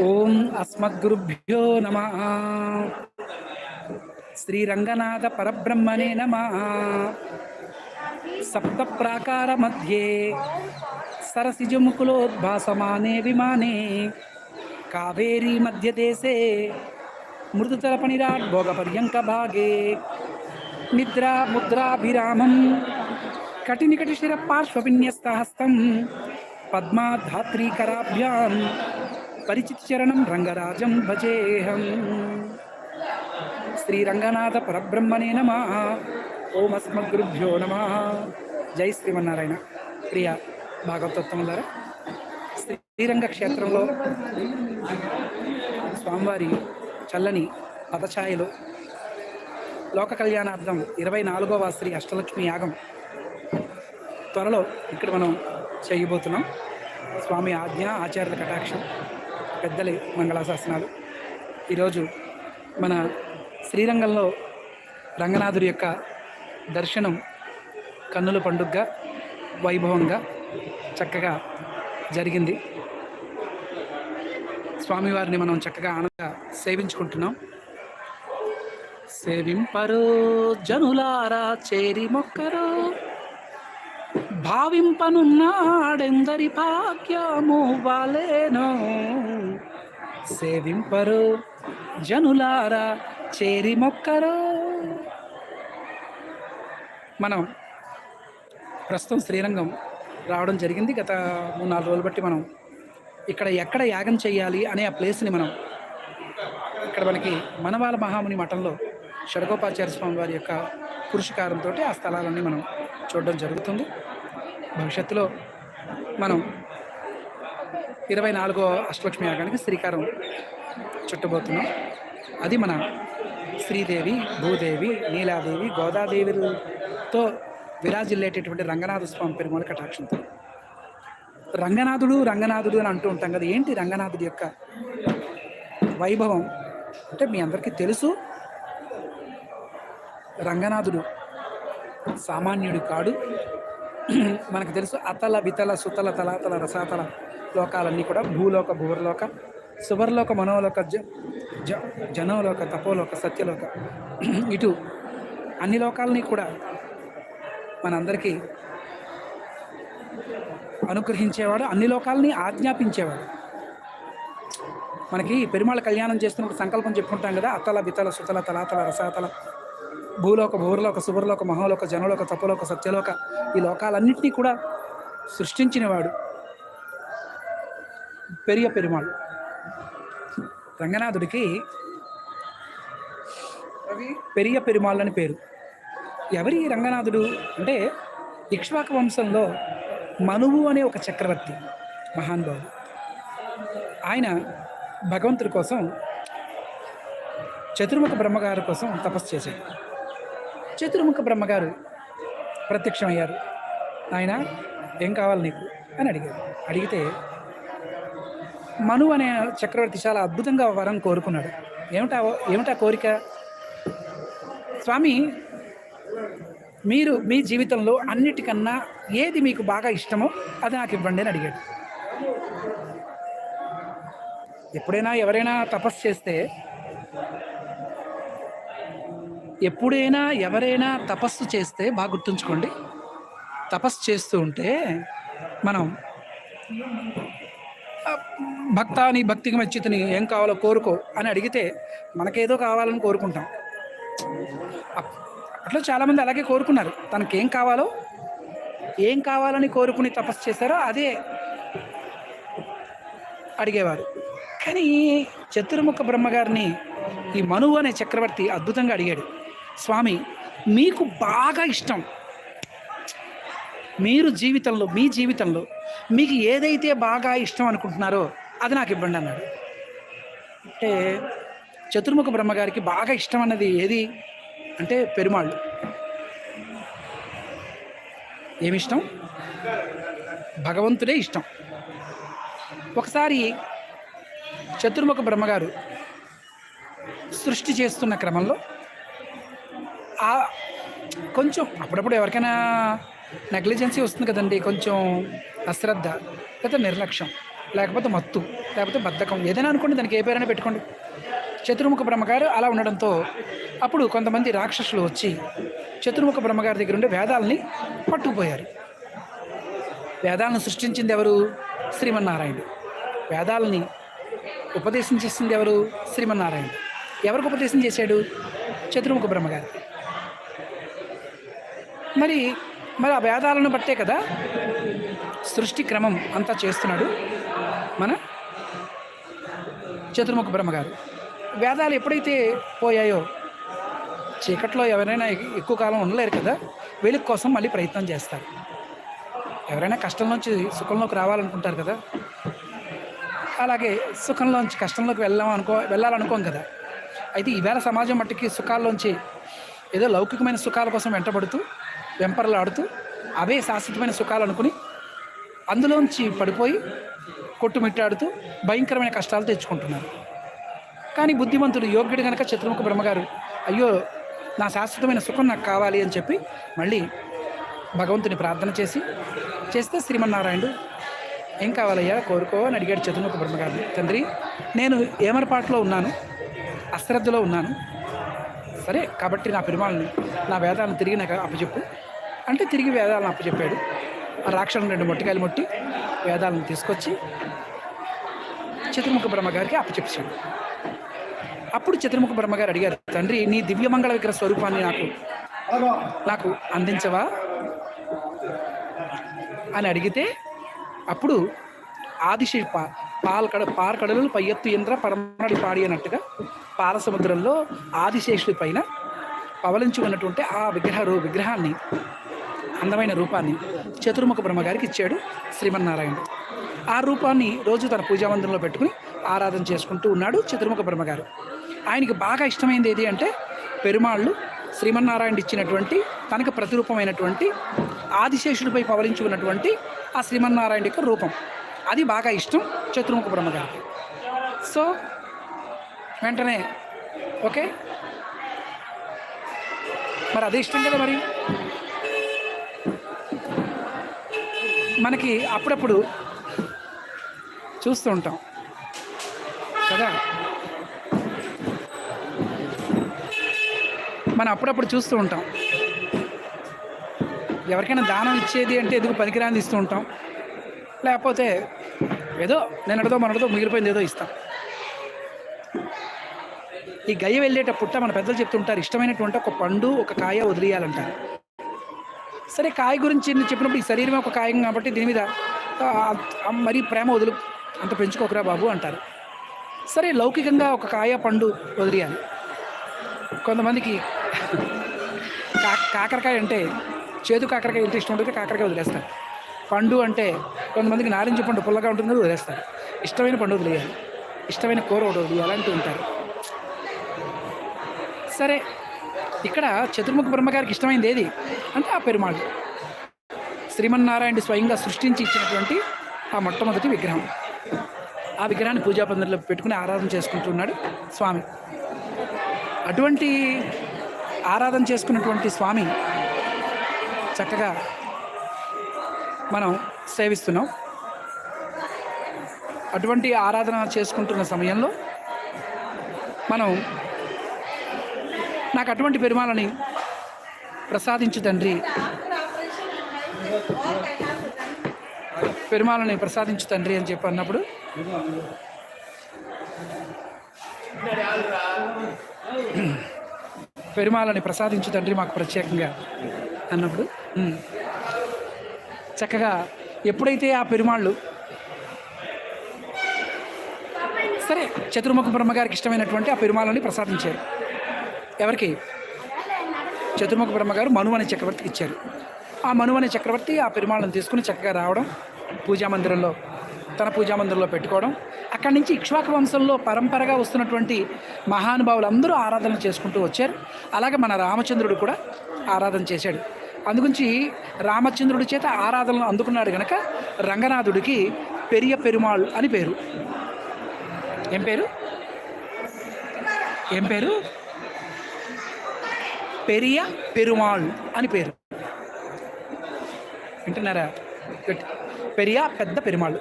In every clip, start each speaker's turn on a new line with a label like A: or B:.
A: ఓం అస్మద్గురుభ్యో నమ. శ్రీరంగనాథ పరబ్రహ్మణే నమ. సప్త ప్రాకార మధ్యే సరసిజముకులోద్భాసమానే విమానే. కావేరీ మధ్యదేశే మృదుతరపణిరాట్ భోగపర్యంక భాగే. నిద్రా ముద్రాభిరామం కటినికటిశిర పార్శ్వవిన్యస్తహస్తం పద్మాధాత్రీకరాభ్యాం పరిచితచరణం రంగరాజం భజేహం శ్రీరంగనాథ పరబ్రహ్మణే నమ. ఓం అస్మద్గురుభ్యో నమ. జై శ్రీమన్నారాయణ. ప్రియ భాగవతోత్తములారా శ్రీరంగ క్షేత్రంలో స్వామివారి చల్లని పదఛాయలు లోక కళ్యాణార్థం ఇరవై నాలుగవ శ్రీ అష్టలక్ష్మి యాగం త్వరలో ఇక్కడ మనం చేయబోతున్నాం. స్వామి ఆజ్ఞ ఆచార్యుల కటాక్షం. పెద్దలి మంగళాశాసనాలు. ఈరోజు మన శ్రీరంగంలో రంగనాథుడి యొక్క దర్శనం కన్నుల పండుగగా వైభవంగా చక్కగా జరిగింది. స్వామివారిని మనం చక్కగా ఆనందంగా సేవించుకుంటున్నాం. సేవింపరు జనులారా చేరి మొక్కరు. భావింపనున్నాడెందరి భాగ్యము వాలేనో? సేవింపరు జనులారా చేరి మొక్కరు మనం ప్రస్తుతం శ్రీరంగం రావడం జరిగింది. గత మూడు నాలుగు రోజులు బట్టి మనం ఇక్కడ ఎక్కడ యాగం చేయాలి అనే ఆ ప్లేస్ని మనం ఇక్కడ మనకి మనవాల మహాముని మఠంలో షడగోపాచార్య స్వామి వారి యొక్క పురుషకారంతో ఆ స్థలాలన్నీ మనం చూడడం జరుగుతుంది. భవిష్యత్తులో మనం ఇరవై నాలుగో అష్టలక్ష్మి యాగానికి శ్రీకారం చుట్టబోతున్నాం. అది మన శ్రీదేవి భూదేవి నీలాదేవి గోదాదేవితో విరాజిల్లేటటువంటి రంగనాథ స్వామి పెరుమల కటాక్షంతో. రంగనాథుడు రంగనాథుడు అని అంటూ ఉంటాం కదా ఏంటి రంగనాథుడి యొక్క వైభవం? అంటే మీ అందరికీ తెలుసు రంగనాథుడు సామాన్యుడు కాడు. మనకు తెలుసు అతల వితల సుతల తలాతల రసాతల లోకాలన్నీ కూడా భూలోక భూవర్లోక శుభర్లోక మనోలోక జ జ జనోలోక తపోలోక సత్యలోక ఇటు అన్ని లోకాలని కూడా మనందరికీ అనుగ్రహించేవాడు అన్ని లోకాలని ఆజ్ఞాపించేవాడు. మనకి పెరుమాళ కళ్యాణం చేస్తున్నప్పుడు సంకల్పం చెప్పుకుంటాం కదా అతల బితల సుతల తలాతల రసాతల భూలోక భూర్లోక సువర్లోక మహాలోక జనలోక తపలోక సత్యలోక ఈ లోకాలన్నింటినీ కూడా సృష్టించినవాడు పెరియ పెరుమాళ్. రంగనాథుడికి పెరియ పెరుమాళ్ అని పేరు. ఎవరి రంగనాథుడు అంటే ఇక్ష్వాక వంశంలో మనువు అనే ఒక చక్రవర్తి మహానుభావుడు ఆయన భగవంతుడి కోసం చతుర్ముఖ బ్రహ్మగారి కోసం తపస్సు చేశాడు. చతుర్ముఖ బ్రహ్మగారు ప్రత్యక్షమయ్యారు. ఆయన ఏం కావాలి నీకు? అని అడిగారు. అడిగితే మను అనే చక్రవర్తి చాలా అద్భుతంగా వరం కోరుకున్నాడు. ఏమిటా ఏమిటా కోరిక? స్వామి మీరు మీ జీవితంలో అన్నిటికన్నా ఏది మీకు బాగా ఇష్టమో అది నాకు ఇవ్వండి అని అడిగాడు. ఎప్పుడైనా ఎవరైనా తపస్సు చేస్తే ఎప్పుడైనా ఎవరైనా తపస్సు చేస్తే బాగా గుర్తుంచుకోండి. తపస్సు చేస్తూ ఉంటే మనం భక్తాని భక్తికి మెచ్చితని ఏం కావాలో కోరుకో అని అడిగితే మనకేదో కావాలని కోరుకుంటాం. అప్- అట్లా చాలామంది అలాగే కోరుకున్నారు. తనకేం కావాలో ఏం కావాలని కోరుకుని తపస్సు చేశారో అదే అడిగేవారు. కానీ చతుర్ముఖ బ్రహ్మగారిని ఈ మనువు అనే చక్రవర్తి అద్భుతంగా అడిగాడు. స్వామి మీకు బాగా ఇష్టం. మీరు జీవితంలో మీ జీవితంలో మీకు ఏదైతే బాగా ఇష్టం అనుకుంటున్నారో అది నాకు ఇవ్వండి అన్నాడు. అంటే చతుర్ముఖ బ్రహ్మగారికి బాగా ఇష్టం అన్నది ఏది? అంటే పెరుమాళ్ళు. ఏమిష్టం? భగవంతుడే ఇష్టం. ఒకసారి చతుర్ముఖ బ్రహ్మగారు సృష్టి చేస్తున్న క్రమంలో కొంచెం అప్పుడప్పుడు ఎవరికైనా నెగ్లిజెన్సీ వస్తుంది కదండి కొంచెం అశ్రద్ధ లేదా నిర్లక్ష్యం లేకపోతే మత్తు లేకపోతే బద్ధకం ఏదైనా అనుకోండి దానికి ఏ పేరైనా పెట్టుకోండి. చతుర్ముఖ బ్రహ్మగారు అలా ఉండడంతో అప్పుడు కొంతమంది రాక్షసులు వచ్చి చతుర్ముఖ బ్రహ్మగారి దగ్గర ఉండే వేదాలని పట్టుకుపోయారు. వేదాలను సృష్టించింది ఎవరు? శ్రీమన్నారాయణుడు. వేదాలని ఉపదేశం చేసింది ఎవరు? శ్రీమన్నారాయణుడు. ఎవరికి ఉపదేశం చేశాడు? చతుర్ముఖ బ్రహ్మగారు మరి మరి ఆ వేదాలను బట్టే కదా సృష్టి క్రమం అంతా చేస్తున్నాడు మన చతుర్ముఖ బ్రహ్మగారు. వేదాలు ఎప్పుడైతే పోయాయో చీకట్లో ఎవరైనా ఎక్కువ కాలం ఉండలేరు కదా వెలుగు కోసం మళ్ళీ ప్రయత్నం చేస్తారు. ఎవరైనా కష్టం నుంచి సుఖంలోకి రావాలనుకుంటారు కదా అలాగే సుఖంలోంచి కష్టంలోకి వెళ్ళాం అనుకో వెళ్ళాలనుకోం కదా. అయితే ఈవేళ సమాజం మట్టుకి సుఖాల్లోంచి ఏదో లౌకికమైన సుఖాల కోసం వెంటబడుతూ వెంపర్లాడుతూ అవే శాశ్వతమైన సుఖాలు అనుకుని అందులోంచి పడిపోయి కొట్టుమిట్టాడుతూ భయంకరమైన కష్టాలు తెచ్చుకుంటున్నారు. కానీ బుద్ధిమంతుడు యోగ్యుడు కనుక చతుర్ముఖ బ్రహ్మగారు అయ్యో నా శాశ్వతమైన సుఖం నాకు కావాలి అని చెప్పి మళ్ళీ భగవంతుని ప్రార్థన చేసి చేస్తే శ్రీమన్నారాయణుడు ఏం కావాలయ్యా? కోరుకో అని అడిగాడు చతుర్ముఖ బ్రహ్మగారిని తండ్రి నేను ఏమరపాటులో ఉన్నాను అశ్రద్ధలో ఉన్నాను. సరే కాబట్టి నా పెరుమాళ్ళని నా వేదాలను తిరిగి నాకు అప్పచెప్పు. అంటే తిరిగి వేదాలను అప్పచెప్పాడు. ఆ రాక్షసుని రెండు మొట్టకాయలు మొట్టి వేదాలను తీసుకొచ్చి చతుర్ముఖ బ్రహ్మగారికి అప్పచెప్పాడు అప్పుడు చతుర్ముఖ బ్రహ్మగారు అడిగారు తండ్రి నీ దివ్యమంగళ విగ్రహ స్వరూపాన్ని నాకు నాకు అందించవా? అని అడిగితే అప్పుడు ఆదిశిల్ప పాలకడ పార్కడలు పై ఎత్తు ఇంద్ర పరమడి పాడి అన్నట్టుగా పాలసముద్రంలో ఆదిశేషుడి పైన పవలించి ఉన్నటువంటి ఆ విగ్రహ విగ్రహాన్ని అందమైన రూపాన్ని చతుర్ముఖ బ్రహ్మగారికి ఇచ్చాడు శ్రీమన్నారాయణుడు ఆ రూపాన్ని రోజు తన పూజా మందిరంలో పెట్టుకుని ఆరాధన చేసుకుంటూ ఉన్నాడు చతుర్ముఖ బ్రహ్మగారు. ఆయనకి బాగా ఇష్టమైంది ఏది అంటే పెరుమాళ్ళు శ్రీమన్నారాయణ ఇచ్చినటువంటి తనకు ప్రతిరూపమైనటువంటి ఆదిశేషుడిపై పవలించి ఉన్నటువంటి ఆ శ్రీమన్నారాయణ యొక్క రూపం. అది బాగా ఇష్టం చతుర్ముఖ బ్రహ్మగారికి. సో వెంటనే ఓకే? మరి అదే ఇష్టం కదా మరి? మనకి అప్పుడప్పుడు చూస్తూ ఉంటాం. కదా? మనం అప్పుడప్పుడు చూస్తూ ఉంటాం. ఎవరికైనా దానం ఇచ్చేది అంటే ఎందుకు పనికిరాని ఇస్తూ ఉంటాం? లేకపోతే ఏదో నేను అడదో మనడదో మిగిలిపోయింది ఏదో ఇస్తాం. ఈ గయ్య వెళ్ళేటప్పుడు మన పెద్దలు చెప్తుంటారు ఇష్టమైనటువంటి ఒక పండు ఒక కాయ వదిలేయాలంటారు. సరే కాయ గురించి నేను చెప్పినప్పుడు ఈ శరీరం ఒక కాయం కాబట్టి దీని మీద మరీ ప్రేమ వదులు అంత పెంచుకోకరా బాబు అంటారు. సరే లౌకికంగా ఒక కాయ పండు వదిలేయాలి. కొంతమందికి కా కాకరకాయ అంటే చేదు కాకరకాయ ఎంత ఇష్టం ఉంటుంది కాకరకాయ వదిలేస్తారు. పండు అంటే కొంతమందికి నారింజ పండు పుల్లగా ఉంటుంది వదిలేస్తారు. ఇష్టమైన పండు వదిలేయాలి. ఇష్టమైన కూర ఒకటి వదిలేయాలి అంటూ ఉంటారు. సరే ఇక్కడ చతుర్ముఖ బ్రహ్మగారికి ఇష్టమైంది ఏది? అంటే ఆ పెరుమాళ్. శ్రీమన్నారాయణ స్వయంగా సృష్టించి ఇచ్చినటువంటి ఆ మొట్టమొదటి విగ్రహం. ఆ విగ్రహాన్ని పూజా పందిరిలో పెట్టుకుని ఆరాధన చేసుకుంటున్నాడు స్వామి. అటువంటి ఆరాధన చేసుకున్నటువంటి స్వామి చక్కగా మనం సేవిస్తున్నాం. అటువంటి ఆరాధన చేసుకుంటున్న సమయంలో మనం నాకు అటువంటి పెరుమాలని ప్రసాదించు తండ్రి. పెరుమాలని ప్రసాదించు తండ్రి అని చెప్పి అన్నప్పుడు. పెరుమాలని ప్రసాదించు తండ్రి మాకు ప్రత్యేకంగా అన్నప్పుడు. చక్కగా ఎప్పుడైతే ఆ పెరుమాళ్ళు సరే చతుర్ముఖ బ్రహ్మగారికి ఇష్టమైనటువంటి ఆ పెరుమాలని ప్రసాదించారు. ఎవరికి? చతుర్ముఖ బ్రహ్మగారు మను అనే చక్రవర్తికి ఇచ్చారు. ఆ మను అనే చక్రవర్తి ఆ పెరుమాళ్ళను తీసుకుని చక్కగా రావడం పూజా మందిరంలో తన పూజా మందిరంలో పెట్టుకోవడం అక్కడి నుంచి ఇక్ష్వాక వంశంలో పరంపరగా వస్తున్నటువంటి మహానుభావులు అందరూ ఆరాధన చేసుకుంటూ వచ్చారు. అలాగే మన రామచంద్రుడు కూడా ఆరాధన చేశాడు. అందుగురించి రామచంద్రుడి చేత ఆరాధనలు అందుకున్నాడు గనక రంగనాథుడికి పెరియ పెరుమాళ్ అని పేరు. ఏం పేరు? ఏం పేరు? పెరియ పెరుమాళ్ అని పేరు. వింటున్నారా? పెరియ పెద్ద పెరుమాళ్.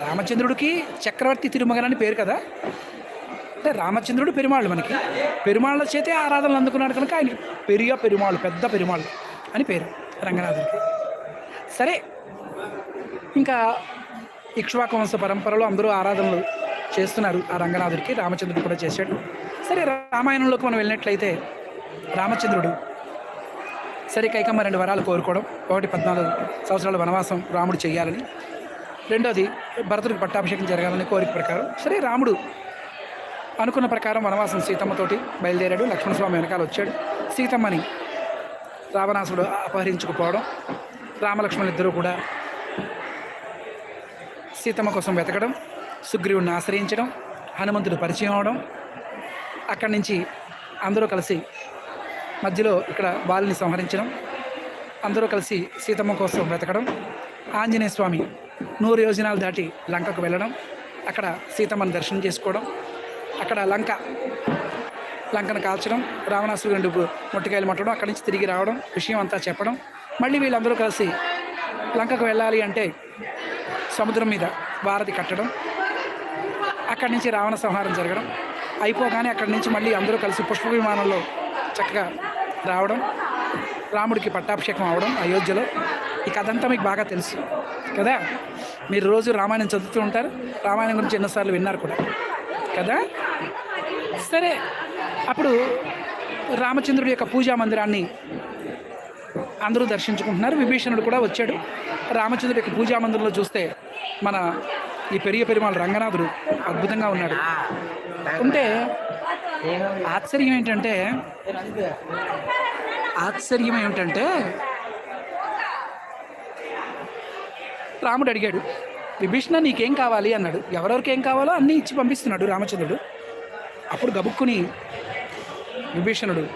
A: రామచంద్రుడికి చక్రవర్తి తిరుమగన్ అని పేరు కదా? అంటే రామచంద్రుడు పెరుమాళ్ళు మనకి. పెరుమాళ్ళ చేతే ఆరాధనలు అందుకున్నాడు కనుక ఆయన పెరియ పెరుమాళ్ళు పెద్ద పెరుమాళ్ళు అని పేరు రంగనాథుడికి. సరే ఇంకా ఇక్ష్వాకు వంశ పరంపరలో అందరూ ఆరాధనలు చేస్తున్నారు ఆ రంగనాథుడికి రామచంద్రుడు కూడా చేశాడు. సరే రామాయణంలోకి మనం వెళ్ళినట్లయితే రామచంద్రుడు. సరే కైకమ్మ రెండు వరాలు కోరుకోవడం ఒకటి పద్నాలుగు సంవత్సరాల వనవాసం రాముడు చేయాలని రెండోది భరతుడికి పట్టాభిషేకం జరగాలని కోరిక ప్రకారం సరే రాముడు అనుకున్న ప్రకారం వనవాసం సీతమ్మతోటి బయలుదేరాడు లక్ష్మణస్వామి వెనకాల వచ్చాడు. సీతమ్మని రావణాసుడు అపహరించుకుపోవడం రామలక్ష్మణులు ఇద్దరూ కూడా సీతమ్మ కోసం వెతకడం సుగ్రీవుడిని ఆశ్రయించడం హనుమంతుడు పరిచయం అవడం అక్కడి నుంచి అందరూ కలిసి మధ్యలో ఇక్కడ బాలుని సంహరించడం అందరూ కలిసి సీతమ్మ కోసం బ్రతకడం ఆంజనేయ స్వామి నూరు యోజనాలు దాటి లంకకు వెళ్ళడం అక్కడ సీతమ్మని దర్శనం చేసుకోవడం అక్కడ లంక లంకను కాల్చడం రావణాసుడు రెండు మొట్టికాయలు మట్టడం అక్కడి నుంచి తిరిగి రావడం విషయం అంతా చెప్పడం మళ్ళీ వీళ్ళందరూ కలిసి లంకకు వెళ్ళాలి అంటే సముద్రం మీద వారధి కట్టడం అక్కడి నుంచి రావణ సంహారం జరగడం అయిపోగానే అక్కడి నుంచి మళ్ళీ అందరూ కలిసి పుష్ప విమానంలో చక్కగా రావడం రాముడికి పట్టాభిషేకం అవడం అయోధ్యలో. ఈ కథ అంతా మీకు బాగా తెలుసు కదా? మీరు రోజు రామాయణం చదువుతూ ఉంటారు రామాయణం గురించి ఎన్నోసార్లు విన్నారు కూడా కదా? సరే అప్పుడు రామచంద్రుడి యొక్క పూజా మందిరాన్ని అందరూ దర్శించుకుంటున్నారు విభీషణుడు కూడా వచ్చాడు. రామచంద్రుడి యొక్క పూజా మందిరంలో చూస్తే మన ఈ పెరియ పెరుమాళ రంగనాథుడు అద్భుతంగా ఉన్నాడు. ఉంటే ఆశ్చర్యం ఏంటంటే ఆశ్చర్యం ఏమిటంటే రాముడు అడిగాడు విభీషణ నీకేం కావాలి? అన్నాడు. ఎవరెవరికి ఏం కావాలో అన్నీ ఇచ్చి పంపిస్తున్నాడు రామచంద్రుడు. అప్పుడు గబుక్కుని విభీషణుడు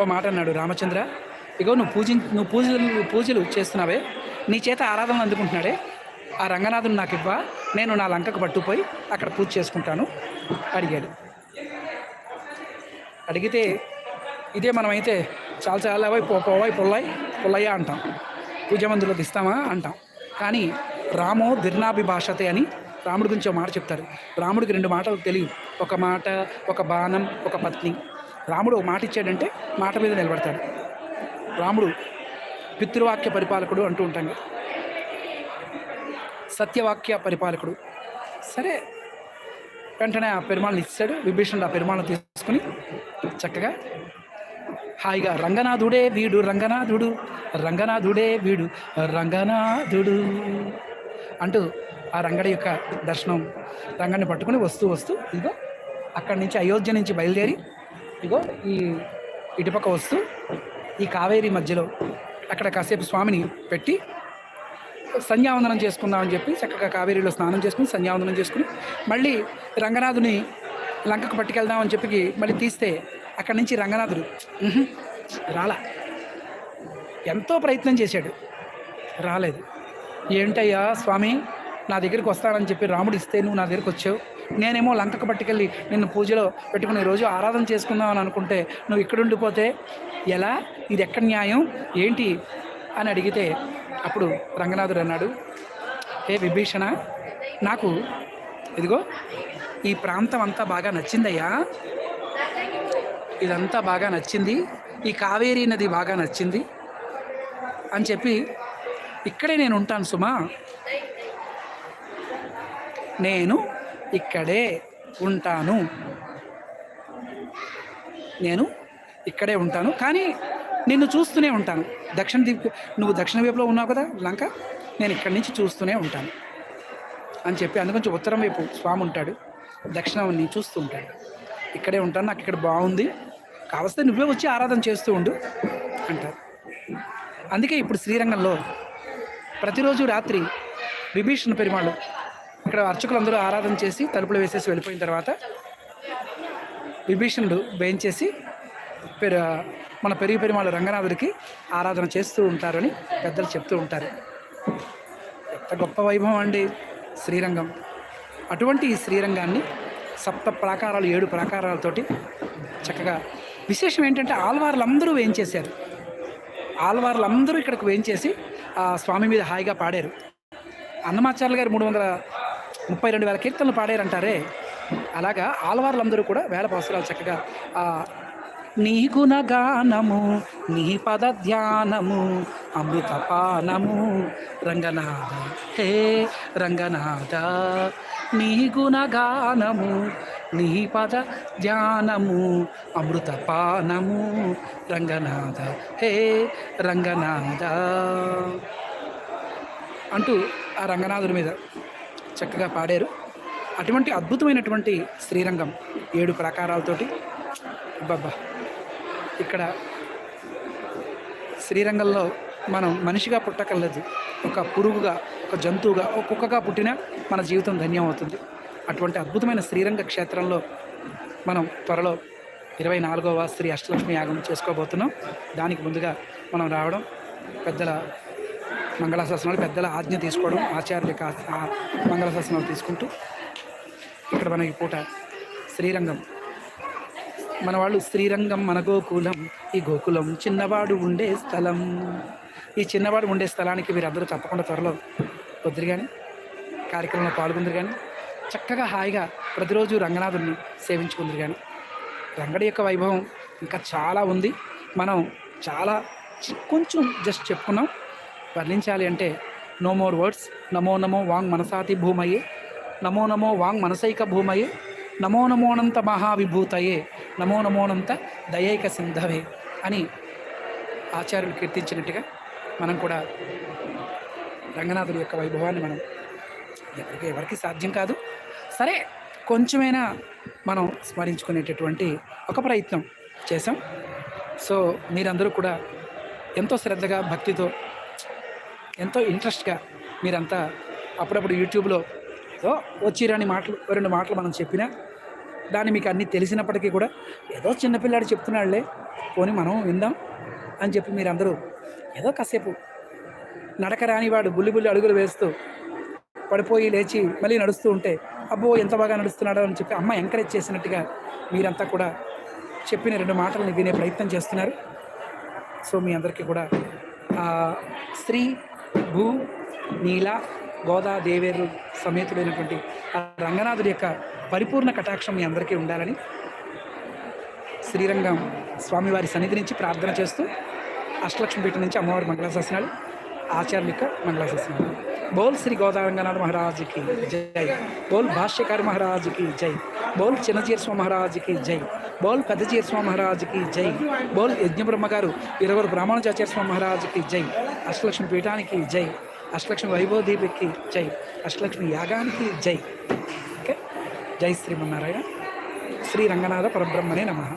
A: ఓ మాట అన్నాడు రామచంద్ర ఇగో నువ్వు పూజి నువ్వు పూజలు పూజలు చేస్తున్నావే. నీ చేత ఆరాధనలు అందుకుంటున్నాడే. ఆ రంగనాథుని నాకు ఇవ్వ. నేను నా లంకకు పట్టుపోయి అక్కడ పూజ చేసుకుంటాను. అడిగాడు. అడిగితే ఇదే మనమైతే చాలా చాలా పోయి పోవాయి పొల్లాయి పొల్లయ్య అంటాం. పూజ ఇస్తామా అంటాం. కానీ రామో దిర్నాభిభాషతే అని రాముడి గురించి ఒక మాట చెప్తారు. రాముడికి రెండు మాటలు తెలియదు ఒక మాట ఒక బాణం ఒక పత్ని. రాముడు ఒక మాట ఇచ్చాడంటే మాట మీద నిలబడతాడు. రాముడు పితృవాక్య పరిపాలకుడు అంటూ ఉంటాం. సత్యవాక్య పరిపాలకుడు. సరే వెంటనే ఆ పెరుమాళ్ళని ఇచ్చాడు విభీషణుడు ఆ పెరుమాళ్ళని తీసుకుని చక్కగా హాయిగా రంగనాథుడే వీడు రంగనాథుడు రంగనాథుడే వీడు రంగనాథుడు అంటూ ఆ రంగడి యొక్క దర్శనం రంగాన్ని పట్టుకుని వస్తూ వస్తూ ఇదిగో అక్కడి నుంచి అయోధ్య నుంచి బయలుదేరి ఇగో ఈ ఇటుపక్క వస్తూ ఈ కావేరి మధ్యలో అక్కడ కాసేపు స్వామిని పెట్టి సంధ్యావందనం చేసుకుందామని చెప్పి చక్కగా కావేరీలో స్నానం చేసుకుని సంధ్యావందనం చేసుకుని మళ్ళీ రంగనాథుని లంకకు పట్టుకెళ్దామని చెప్పి మళ్ళీ తీస్తే అక్కడి నుంచి రంగనాథుడు రాల రాలా. ఎంతో ప్రయత్నం చేశాడు. రాలేదు. ఏంటయ్యా స్వామి నా దగ్గరికి వస్తానని చెప్పి రాముడు ఇస్తే నువ్వు నా దగ్గరికి వచ్చావు. నేనేమో లంకకు పట్టుకెళ్ళి నిన్ను పూజలో పెట్టుకుని రోజు ఆరాధన చేసుకుందాం అని అనుకుంటే నువ్వు ఇక్కడ ఉండిపోతే ఎలా? ఇది ఎక్కడ న్యాయం? ఏంటి అని అడిగితే అప్పుడు రంగనాథుడు అన్నాడు ఏ విభీషణ నాకు ఇదిగో ఈ ప్రాంతం అంతా బాగా నచ్చిందయ్యా. ఇదంతా బాగా నచ్చింది. ఈ కావేరీ నది బాగా నచ్చింది. అని చెప్పి ఇక్కడే నేను ఉంటాను సుమా. నేను ఇక్కడే ఉంటాను. నేను ఇక్కడే ఉంటాను. కానీ నిన్ను చూస్తూనే ఉంటాను. దక్షిణ దీప్ నువ్వు దక్షిణ వైపులో ఉన్నావు కదా లంక? నేను ఇక్కడి నుంచి చూస్తూనే ఉంటాను. అని చెప్పి అందుకొంచెం ఉత్తరం వైపు స్వామి ఉంటాడు. దక్షిణం నీ చూస్తూ ఉంటాడు. ఇక్కడే ఉంటాను నాకు ఇక్కడ బాగుంది. కావస్తే నువ్వే వచ్చి ఆరాధన చేస్తూ ఉండు అంటారు. అందుకే ఇప్పుడు శ్రీరంగంలో ప్రతిరోజు రాత్రి విభీషణ పెరుమాళ్ళు ఇక్కడ అర్చకులందరూ ఆరాధన చేసి తలుపులు వేసేసి వెళ్ళిపోయిన తర్వాత విభీషణుడు వేయించేసి పెరు మన పెరిగి పెరుమాళ రంగనాథుడికి ఆరాధన చేస్తూ ఉంటారని పెద్దలు చెప్తూ ఉంటారు. ఎంత గొప్ప వైభవం అండి శ్రీరంగం. అటువంటి ఈ శ్రీరంగాన్ని సప్త ప్రాకారాలు ఏడు ప్రాకారాలతోటి చక్కగా విశేషం ఏంటంటే ఆల్వార్లందరూ వేయించేశారు. ఆల్వార్లందరూ ఇక్కడికి వేయించేసి ఆ స్వామి మీద హాయిగా పాడారు. అన్నమాచార్యులు గారు మూడు వందల ముప్పై రెండు వేల కీర్తనలు పాడారంటారే. అలాగా ఆలవార్లందరూ కూడా వేల పాసురాలు చక్కగా నీ గుణగానము నీ పద ధ్యానము అమృతపానము రంగనాథ హే రంగనాథ నీ గుణగానము నీ పద ధ్యానము అమృతపానము రంగనాథ హే రంగనాథ. అంటూ ఆ రంగనాథుడి మీద చక్కగా పాడారు. అటువంటి అద్భుతమైనటువంటి శ్రీరంగం ఏడు ప్రకారాలతోటి. బాబా ఇక్కడ శ్రీరంగంలో మనం మనిషిగా పుట్టకలేదు ఒక పురుగుగా ఒక జంతువుగా ఒక కుక్కగా పుట్టినా మన జీవితం ధన్యం అవుతుంది. అటువంటి అద్భుతమైన శ్రీరంగ క్షేత్రంలో మనం త్వరలో ఇరవై నాలుగవ శ్రీ అష్టలక్ష్మి యాగం చేసుకోబోతున్నాం. దానికి ముందుగా మనం రావడం పెద్దల మంగళాశాసనాలు పెద్దల ఆజ్ఞ తీసుకోవడం ఆచార్య యొక్క ఆ మంగళాశాసనాలు తీసుకుంటూ ఇక్కడ మనకి పూట శ్రీరంగం మన వాళ్ళు శ్రీరంగం మన గోకులం ఈ గోకులం చిన్నవాడు ఉండే స్థలం. ఈ చిన్నవాడు ఉండే స్థలానికి మీరు అందరూ తప్పకుండా త్వరలో వద్దురు కానీ కార్యక్రమంలో పాల్గొందరు కానీ చక్కగా హాయిగా ప్రతిరోజు రంగనాథుడిని సేవించుకుందరు కానీ రంగడి యొక్క వైభవం ఇంకా చాలా ఉంది. మనం చాలా కొంచెం జస్ట్ చెప్పుకున్నాం. వర్ణించాలి అంటే నో మోర్ వర్డ్స్. నమో నమో వాంగ్ మనసాతి భూమయే. నమో నమో వాంగ్ మనసైక భూమయే. నమో నమోనంత మహావిభూతయే నమో నమోనంత దయైక సింధవే అని ఆచార్యులు కీర్తించినట్టుగా మనం కూడా రంగనాథుడి యొక్క వైభవాన్ని మనం ఎవరికి ఎవరికి సాధ్యం కాదు. సరే కొంచెమైనా మనం స్మరించుకునేటటువంటి ఒక ప్రయత్నం చేసాం సో మీరందరూ కూడా ఎంతో శ్రద్ధగా భక్తితో ఎంతో ఇంట్రెస్ట్గా మీరంతా అప్పుడప్పుడు యూట్యూబ్లో ఏదో వచ్చిరని మాటలు రెండు మాటలు మనం చెప్పినా దాన్ని మీకు అన్నీ తెలిసినప్పటికీ కూడా ఏదో చిన్నపిల్లాడు చెప్తున్నాడులే పోనీ మనం విందాం అని చెప్పి మీరందరూ ఏదో కాసేపు నడక రానివాడు బుల్లి బుల్లి అడుగులు వేస్తూ పడిపోయి లేచి మళ్ళీ నడుస్తూ ఉంటే అబ్బో ఎంత బాగా నడుస్తున్నాడో అని చెప్పి అమ్మ ఎంకరేజ్ చేసినట్టుగా మీరంతా కూడా చెప్పిన రెండు మాటలని వినే ప్రయత్నం చేస్తున్నారు. సో మీ అందరికీ కూడా స్త్రీ శ్రీ భూ నీల గోదా దేవేరు సమేతుడైనటువంటి ఆ రంగనాథుడి యొక్క పరిపూర్ణ కటాక్షం మీ అందరికీ ఉండాలని శ్రీరంగం స్వామివారి సన్నిధి నుంచి ప్రార్థన చేస్తూ అష్టలక్ష్మి పీఠ నుంచి అమ్మవారి మంగళాశాసనాలు ఆచార్యుల మంగళాశాసనాలు. బోల్ శ్రీ గోదారంగనాథ్ మహారాజుకి జై. బోల్ భాష్యకారి మహారాజుకి జై. బోల్ చిన్నజీర్స్వ మహారాజుకి జై. బోల్ పెద్దజీర్స్వ మహారాజుకి జై. బోల్ యజ్ఞబ్రహ్మ గారు ఇరవరు బ్రాహ్మణచాచార్య మహారాజుకి జై. అష్టలక్ష్మి పీఠానికి జై. అష్టలక్ష్మి వైభవ దీపికి జై. అష్టలక్ష్మి యాగానికి జై. ఓకే? జై శ్రీమన్నారాయణ. శ్రీ రంగనాథ పరబ్రహ్మనే నమ.